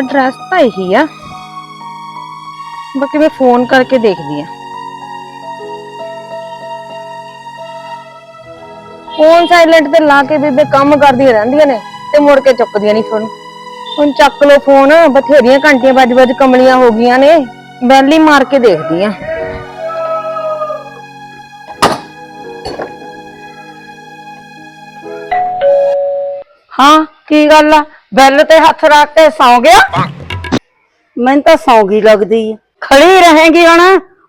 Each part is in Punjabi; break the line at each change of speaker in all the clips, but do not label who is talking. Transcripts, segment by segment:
ਐਡਰੈਸ ਤਾਂ ਇਹੀ ਆ। ਬਾਕੀ ਮੈਂ ਫੋਨ ਕਰਕੇ ਦੇਖਦੀ ਆ। ਫੋਨ ਸਾਇਲੈਂਟ ਤੇ ਲਾ ਕੇ ਬੀਬੇ ਕੰਮ ਕਰਦੀਆਂ ਰਹਿੰਦੀਆਂ ਨੇ ਤੇ ਮੁੜ ਕੇ ਚੁੱਕਦੀਆਂ ਨਹੀਂ ਫੋਨ ਹੁਣ ਚੱਕ ਲੋ ਫੋਨ ਬਥੇਰੀਆਂ ਘੰਟੀਆਂ ਵੱਜ ਵੱਜ ਕਮਲੀਆਂ ਹੋ ਗਈਆਂ ਨੇ, ਬੈਲੀ ਮਾਰ ਕੇ ਦੇਖਦੀ ਆ।
ਹਾਂ, ਕੀ ਗੱਲ ਆ? ਬੈਲ ਤੇ ਹੱਥ ਰੱਖ ਕੇ ਸੌਂ ਗਿਆ। ਮੈਨੂੰ ਤਾਂ ਸੌਂਗੀ ਲੱਗਦੀ ਆ। ਖੜੀ ਰਹੇਗੀ ਹੁਣ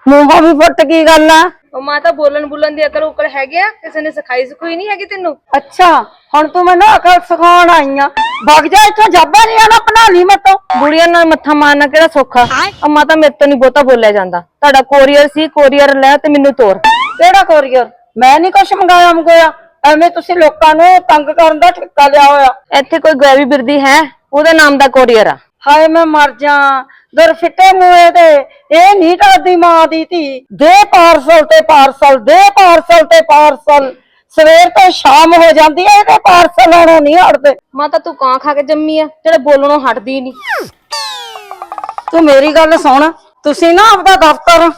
ਮੂੰਹੋਂ ਵੀ ਫੁੱਟ ਕੀ ਗੱਲ ਆ।
ਉਹ ਮਾਤਾ ਬੋਲਣ ਬੁਲਣ ਦੀ ਅਕਲ ਉਕਲ ਹੈਗੀ ਆ ਕਿਸੇ ਨੇ ਸਿਖਾਈ ਸਿਖੋਈ ਨਹੀਂ ਹੈਗੀ ਤੈਨੂੰ?
ਅੱਛਾ ਹੁਣ ਤੂੰ ਮੈਨੂੰ ਅਕਲ ਸਿਖਾਉਣ ਆਈ ਆ। ਵਗ ਜਾ ਇੱਥੋਂ ਜਾਬਾ ਨਹੀਂ ਆਣਾ ਬਣਾ ਲਈ ਮੈਥੋਂ
ਬੁੜੀਆਂ ਨਾਲ ਮੱਥਾ ਮਾਰਨਾ ਕਿਹੜਾ ਸੌਖਾ? ਆ ਮਾਤਾ ਮੇਰੇ ਤੋਂ ਨਹੀਂ ਬਹੁਤਾ ਬੋਲਿਆ ਜਾਂਦਾ। ਤੁਹਾਡਾ ਕੋਰੀਅਰ ਸੀ ਕੋਰੀਅਰ ਲੈ ਤੇ ਮੈਨੂੰ ਤੋਰ।
ਕਿਹੜਾ ਕੋਰੀਅਰ? ਮੈਂ ਨਹੀਂ ਕੁਛ ਮੰਗਾਇਆ ਮੰਗੋਇਆ। ਐਵੇਂ ਤੁਸੀਂ ਲੋਕਾਂ ਨੂੰ ਤੰਗ ਕਰਨ ਦਾ ਠੇਕਾ ਲਿਆ ਹੋਇਆ।
ਇੱਥੇ ਕੋਈ ਗੈਵੀ ਬਿਰਦੀ ਹੈ? ਉਹਦੇ ਨਾਮ ਦਾ ਕੋਰੀਅਰ ਆ।
ਹਾਏ ਮੈਂ ਮਰ ਜਾ ਦਰ ਫਿੱਟੇ ਮੂਏ ਤੇ ਇਹ ਨਹੀਂ ਕਰਦੀ ਮਾਂ ਦੀ ਧੀ। ਦੇ ਪਾਰਸਲ ਤੇ ਪਾਰਸਲ ਦੇ ਪਾਰਸਲ ਤੇ ਪਾਰਸਲ। ਸਵੇਰ ਤੋਂ ਸ਼ਾਮ ਹੋ ਜਾਂਦੀ ਹੈ ਇਹਦੇ ਪਾਰਸਲ ਆਣੋਂ ਨਹੀਂ ਹਟਦੇ।
ਮਾਤਾ ਤੂੰ ਕਾਂ ਖਾ ਕੇ ਜੰਮੀ ਆ? ਜਿਹੜੇ ਬੋਲਣੋਂ ਹਟਦੀ ਨਹੀਂ।
ਤੂੰ ਮੇਰੀ ਗੱਲ ਸੁਣ। ਤੁਸੀਂ ਨਾ ਆਪਦਾ ਦਫ਼ਤਰ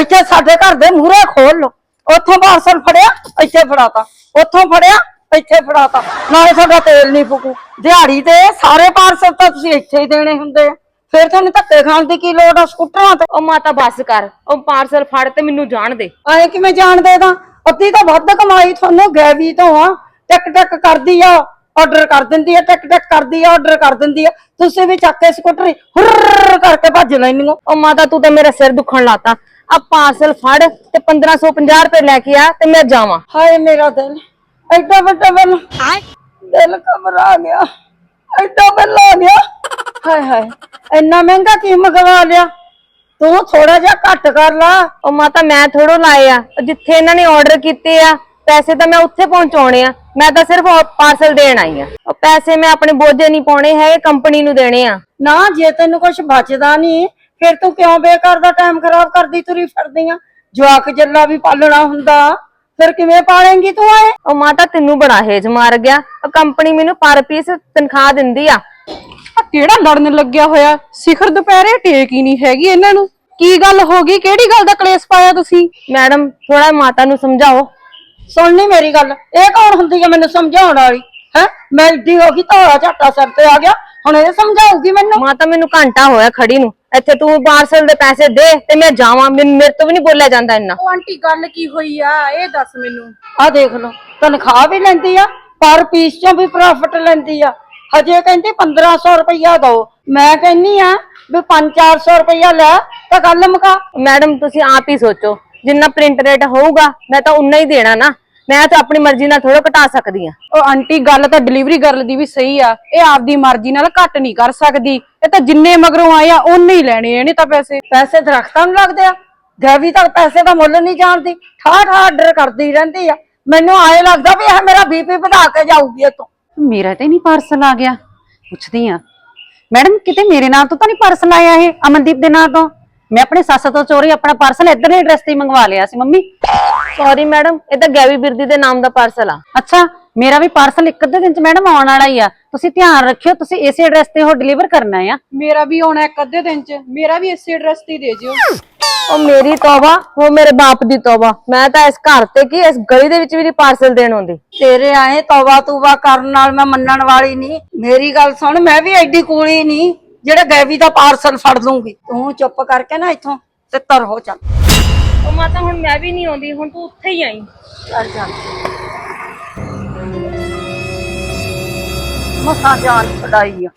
ਇੱਥੇ ਸਾਡੇ ਘਰ ਦੇ ਮੂਹਰੇ ਖੋਲ ਲਓ। ਉੱਥੋਂ ਪਾਰਸਲ ਫੜਿਆ ਇੱਥੇ ਫੜਾਤਾ। ਉੱਥੋਂ ਫੜਿਆ ਇੱਥੇ ਫੜਾਤਾ। ਨਾਲੇ ਸਾਡਾ ਤੇਲ ਨਹੀਂ ਫੁਕੂ। ਦਿਹਾੜੀ ਤੇ ਸਾਰੇ ਪਾਰਸਲ ਤਾਂ ਤੁਸੀਂ ਇੱਥੇ ਹੀ ਦੇਣੇ ਹੁੰਦੇ ਆ। ਫਿਰ ਤੁਹਾਨੂੰ ਧੱਕੇ ਖਾਣ ਦੀ ਕੀ ਲੋੜ ਆ ਸਕੂਟਰਾਂ ਤੇ?
ਉਹ ਮਾਤਾ ਬੱਸ ਕਰ ਉਹ ਪਾਰਸਲ ਫੜ ਤੇ ਮੈਨੂੰ ਜਾਣ ਦੇ।
ਆਏ ਕਿਵੇਂ ਜਾਣਦੇ ਤਾਂ? ਅੱਧੀ ਤਾਂ ਵੱਧ ਕਮਾਈ ਤੁਹਾਨੂੰ ਗੈਵੀ ਤੋਂ ਆ। ਟਕ ਟਕ ਕਰਦੀ ਆ ਆਰਡਰ ਕਰ ਦਿੰਦੀ ਆ ਟਕ ਟਕ ਕਰਦੀ ਆ ਆਰਡਰ ਕਰ ਦਿੰਦੀ ਆ। ਤੁਸੀਂ ਵੀ ਚੱਕ ਕੇ ਸਕੂਟਰੀ ਹੁਰਰ ਕਰਕੇ ਭੱਜ ਲੈਣੀ ਹੋ।
ਉਹ ਮਾਤਾ ਤੂੰ ਤਾਂ ਮੇਰਾ ਸਿਰ ਦੁਖਣ ਲਾਤਾ। ਆ ਪਾਰਸਲ ਫੜ ਤੇ 1550 ਰੁਪਏ ਲੈ ਕੇ ਆ ਤੇ ਮੈਂ ਜਾਵਾਂ।
ਹਾਏ ਮੇਰਾ ਦਿਲ ਐਡਾ ਵੱਡਾ ਦਿਲ। ਦਿਲ ਘਬਰਾ ਗਿਆ ਐਡਾ ਬਿੱਲ ਆ ਗਿਆ। ਹਾਏ ਹਾਏ ਇੰਨਾ ਮਹਿੰਗਾ ਕੀ ਮੰਗਵਾ ਲਿਆ? ਤੂੰ ਥੋੜਾ ਜਿਹਾ ਘੱਟ ਕਰ ਲਾ।
ਉਹ ਮਾਤਾ ਮੈਂ ਥੋੜੋ ਲਾਏ ਆ। ਜਿੱਥੇ ਇਹਨਾਂ ਨੇ ਆਰਡਰ ਕੀਤੇ ਆ ਪੈਸੇ ਤਾਂ ਮੈਂ ਉੱਥੇ ਪਹੁੰਚਾਉਣੇ ਆ। ਮੈਂ ਤਾਂ ਸਿਰਫ ਪਾਰਸਲ ਦੇਣ ਆਈ ਆ। ਉਹ ਪੈਸੇ ਮੈਂ ਆਪਣੇ ਬੋਝੇ ਨਹੀਂ ਪਾਉਣੇ ਹੈਗੇ ਕੰਪਨੀ ਨੂੰ ਦੇਣੇ ਆ।
ਨਾ ਜੇ ਤੈਨੂੰ ਕੁਝ ਬਚਦਾ ਨਹੀਂ ਫਿਰ ਤੂੰ ਕਿਉਂ ਬੇਕਾਰ ਦਾ ਟਾਈਮ ਖਰਾਬ ਕਰਦੀ ਤੁਰੀ ਫਿਰਦੀ ਆ? ਜਵਾਕ ਜੱਲਾ ਵੀ ਪਾਲਣਾ ਹੁੰਦਾ। ਫਿਰ ਕਿਵੇਂ ਪਾਲੇਂਗੀ ਤੂੰ ਐ
ਉਹ ਮਾਤਾ ਤੈਨੂੰ ਬੜਾ ਹੇਜ ਮਾਰ ਗਿਆ। ਉਹ ਕੰਪਨੀ ਮੈਨੂੰ ਪਰ ਪੀਸ ਤਨਖਾਹ ਦਿੰਦੀ ਆ।
ਆ ਕਿਹੜਾ ਲੜਨ ਲੱਗਿਆ ਹੋਇਆ? ਸਿਖਰ ਦੁਪਹਿਰੇ ਟੇਕ ਹੀ ਨਹੀਂ ਹੈਗੀ ਇਹਨਾਂ ਨੂੰ। ਕੀ ਗੱਲ ਹੋ ਗਈ? ਕਿਹੜੀ ਗੱਲ ਦਾ ਕਲੇਸ਼ ਪਾਇਆ ਤੁਸੀਂ?
ਮੈਡਮ ਥੋੜਾ ਮਾਤਾ ਨੂੰ ਸਮਝਾਓ।
ਸੁਣਨੀ ਮੇਰੀ ਗੱਲ। ਇਹ ਕੌਣ ਹੁੰਦੀ ਹੈ ਮੈਨੂੰ ਸਮਝਾਉਣ ਵਾਲੀ? ਹੈ? ਮੈਂ ਇੱਡੀ ਹੋ ਗਈ ਧੋਲਾ ਝਾਟਾ ਸਿਰ ਤੇ ਆ ਗਿਆ। ਹੁਣ ਇਹ ਸਮਝਾਊਗੀ ਮੈਨੂੰ?
ਮਾਤਾ ਮੈਨੂੰ ਘੰਟਾ ਹੋਇਆ ਖੜੀ ਨੂੰ। ਇੱਥੇ ਤੂੰ ਪਾਰਸਲ ਦੇ ਪੈਸੇ ਦੇ ਤੇ ਮੈਂ ਜਾਵਾਂ। ਮੈਨੂੰ ਮੇਰੇ ਤੋਂ ਵੀ ਨਹੀਂ ਬੋਲਿਆ ਜਾਂਦਾ ਇੰਨਾ।
ਉਹ ਆਂਟੀ ਗੱਲ ਕੀ ਹੋਈ ਆ? ਇਹ ਦੱਸ ਮੈਨੂੰ।
ਆ ਦੇਖ ਲਓ ਤਨਖਾਹ ਵੀ ਲੈਂਦੀ ਆ ਪਰ ਪੀਸ ਚੋਂ ਵੀ ਪ੍ਰੋਫਿਟ ਲੈਂਦੀ ਆ। ਹਜੇ ਕਹਿੰਦੀ 1500 ਰੁਪਇਆ ਦੋ। ਮੈਂ ਕਹਿੰਨੀ ਆ ਵੀ 5-400 ਰੁਪਇਆ ਲੈ ਤਾਂ ਗੱਲ ਮੁਕਾ।
ਮੈਡਮ ਤੁਸੀਂ ਆਪ ਹੀ ਸੋਚੋ। ਜਿੰਨਾ ਪ੍ਰਿੰਟ ਰੇਟ ਹੋਊਗਾ ਮੈਂ ਤਾਂ ਉਨਾ ਹੀ ਦੇਣਾ ਨਾ। ਮੈਂ ਤਾਂ ਆਪਣੀ ਮਰਜ਼ੀ ਨਾਲ ਥੋੜਾ ਘਟਾ ਸਕਦੀ ਆ
ਉਹ ਆਂਟੀ ਗੱਲ ਤਾਂ ਡਿਲੀਵਰੀ ਗਰਲ ਦੀ ਵੀ ਸਹੀ ਆ। ਇਹ ਆਪਦੀ ਮਰਜ਼ੀ ਨਾਲ ਘੱਟ ਨਹੀਂ ਕਰ ਸਕਦੀ। ਇਹ ਤਾਂ ਜਿੰਨੇ ਮਗਰੋਂ ਆਏ ਆ ਉਹਨੇ ਹੀ ਲੈਣੇ ਇਹਨੇ ਤਾਂ ਪੈਸੇ।
ਪੈਸੇ ਦਰਖਤਾਂ ਨੂੰ ਲੱਗਦੇ ਆ। ਗੈਵੀ ਤਾਂ ਪੈਸੇ ਦਾ ਮੁੱਲ ਨਹੀਂ ਜਾਣਦੀ। ਠਾ ਠਾ ਆਰਡਰ ਕਰਦੀ ਰਹਿੰਦੀ ਆ। ਮੈਨੂੰ ਆਏ ਲੱਗਦਾ ਵੀ ਇਹ ਮੇਰਾ ਬੀਪੀ ਵਧਾ ਕੇ ਜਾਊਗੀ ਇਹ ਤੋਂ
ਮੇਰਾ ਤੇ ਨਹੀਂ ਪਾਰਸਲ ਆ ਗਿਆ। ਪੁੱਛਦੀ ਆ। ਮੈਡਮ ਕਿਤੇ ਮੇਰੇ ਨਾਂ ਤੋਂ ਤਾਂ ਨਹੀਂ ਪਾਰਸਲ ਆਇਆ ਇਹ? ਅਮਨਦੀਪ ਦੇ ਨਾਂ ਤੋਂ? ਮੈਂ ਆਪਣੇ ਸੱਸ ਤੋਂ ਚੋਰੀ ਆਪਣਾ ਪਾਰਸਲ ਇੱਧਰ ਦੇ ਐਡਰੈਸ ਤੇ ਹੀ ਮੰਗਵਾ ਲਿਆ ਸੀ ਮੰਮੀ।
ਸੌਰੀ ਮੈਡਮ ਇਹ ਤਾਂ ਗੈਵੀ ਬਿਰਦੀ ਦੇ ਨਾਮ ਦਾ ਪਾਰਸਲ ਆ।
ਅੱਛਾ ਮੇਰਾ ਵੀ ਪਾਰਸਲ ਇੱਕ ਅੱਧੇ ਦਿਨ ਚ ਮੈਡਮ ਆਉਣ ਵਾਲਾ ਹੀ ਆ। ਤੁਸੀਂ ਧਿਆਨ ਰੱਖਿਓ ਤੁਸੀਂ ਇਸੇ ਐਡਰੈਸ ਤੇ ਉਹ ਡਿਲੀਵਰ ਕਰਨਾ ਆ।
ਮੇਰਾ ਵੀ ਆਉਣਾ ਇੱਕ ਅੱਧੇ ਦਿਨ ਚ ਮੇਰਾ ਵੀ ਇਸੇ ਐਡਰੈਸ ਤੇ ਹੀ ਦੇ ਜਿਓ।
ਉਹ ਮੇਰੀ ਤੋਬਾ ਉਹ ਮੇਰੇ ਬਾਪ ਦੀ ਤੋਬਾ। ਮੈਂ ਤਾਂ ਇਸ ਘਰ ਤੇ ਕੀ ਇਸ ਗਲੀ ਦੇ ਵਿੱਚ ਵੀ ਨਹੀਂ ਪਾਰਸਲ ਦੇਣ ਆਉਂਦੀ।
ਤੇਰੇ ਆਏ ਤੌਬਾ ਤੂਬਾ ਕਰਨ ਨਾਲ ਮੈਂ ਮੰਨਣ ਵਾਲੀ ਨਹੀਂ। ਮੇਰੀ ਗੱਲ ਸੁਣ ਮੈਂ ਵੀ ਐਡੀ ਕੂਲੀ ਨਹੀਂ। ਜਿਹੜਾ ਗੈਵੀ ਦਾ ਪਾਰਸਲ ਫੜ ਲੂੰਗੀ ਤੂੰ ਚੁੱਪ ਕਰਕੇ ਨਾ ਇੱਥੋਂ ਤੇ ਤਰ ਹੋ ਚੱਲ।
ਉਹ ਮਾਤਾ ਹੁਣ ਮੈਂ ਵੀ ਨਹੀਂ ਆਉਂਦੀ ਹੁਣ ਤੂੰ ਉੱਥੇ ਹੀ ਆਈ।
ਚੱਲ ਚੱਲ। ਮਸਾਂ ਜਾਨ ਛਡਾਈ ਆ।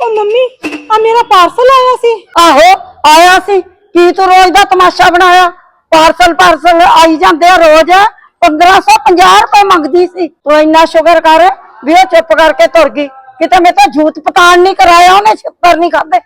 ਉਹ ਮੰਮੀ ਆ ਮੇਰਾ ਪਾਰਸਲ ਆਇਆ ਸੀ।
ਆਹੋ ਆਇਆ ਸੀ। ਕੀ ਤੂੰ ਰੋਜ਼ ਦਾ ਤਮਾਸ਼ਾ ਬਣਾਇਆ? ਪਾਰਸਲ ਪਾਰਸਲ ਆਈ ਜਾਂਦੇ ਆ ਰੋਜ਼। 1550 ਰੁਪਏ ਮੰਗਦੀ ਸੀ। ਤੂੰ ਇੰਨਾ ਸ਼ੁਕਰ ਕਰ ਵੀ ਉਹ ਚੁੱਪ ਕਰਕੇ ਤੁਰ ਗਈ। ਕਿਤੇ ਮੈਂ ਤਾਂ ਜੂਤ ਪਤਾਣ ਨਹੀਂ ਕਰਾਇਆ ਉਹਨੇ ਛਿੱਤਰ ਨਹੀਂ ਖਾਦੇ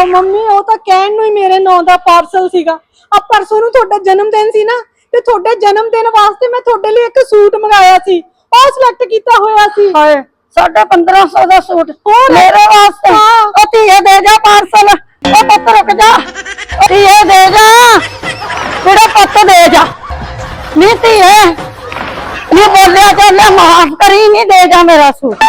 ਉਹ ਮੰਮੀ ਉਹ ਤਾਂ ਕਹਿਣ ਨੂੰ ਹੀ ਮੇਰੇ ਨਾਂ ਦਾ ਪਾਰਸਲ ਸੀਗਾ। ਆ ਪਰਸੋਂ ਨੂੰ ਤੁਹਾਡਾ ਜਨਮ ਦਿਨ ਸੀ ਨਾ ਤੇ ਤੁਹਾਡੇ ਜਨਮ ਦਿਨ ਵਾਸਤੇ ਮੈਂ ਤੁਹਾਡੇ ਲਈ ਇੱਕ ਸੂਟ ਮੰਗਾਇਆ ਸੀ। ਉਹ ਸਿਲੈਕਟ ਕੀਤਾ ਹੋਇਆ ਸੀ।
ਹਾਏ ਸਾਡਾ 1500 ਦਾ ਸੂਟ। ਮੇਰੇ ਵਾਸਤੇ। ਉਹ ਧੀਏ ਦੇ ਜਾ ਪਾਰਸਲ। ਉਹ ਪੁੱਤ ਰੁਕ ਜਾ। ਧੀਏ ਦੇ ਜਾ। ਮੇਰਾ ਪੁੱਤ ਦੇ ਜਾ। ਨੀ ਧੀਏ ਨੀ ਬੋਲਿਆ ਚੱਲਿਆ ਮਾਫ ਕਰੀ ਨਹੀਂ ਦੇ ਜਾ ਮੇਰਾ ਸੂਟ।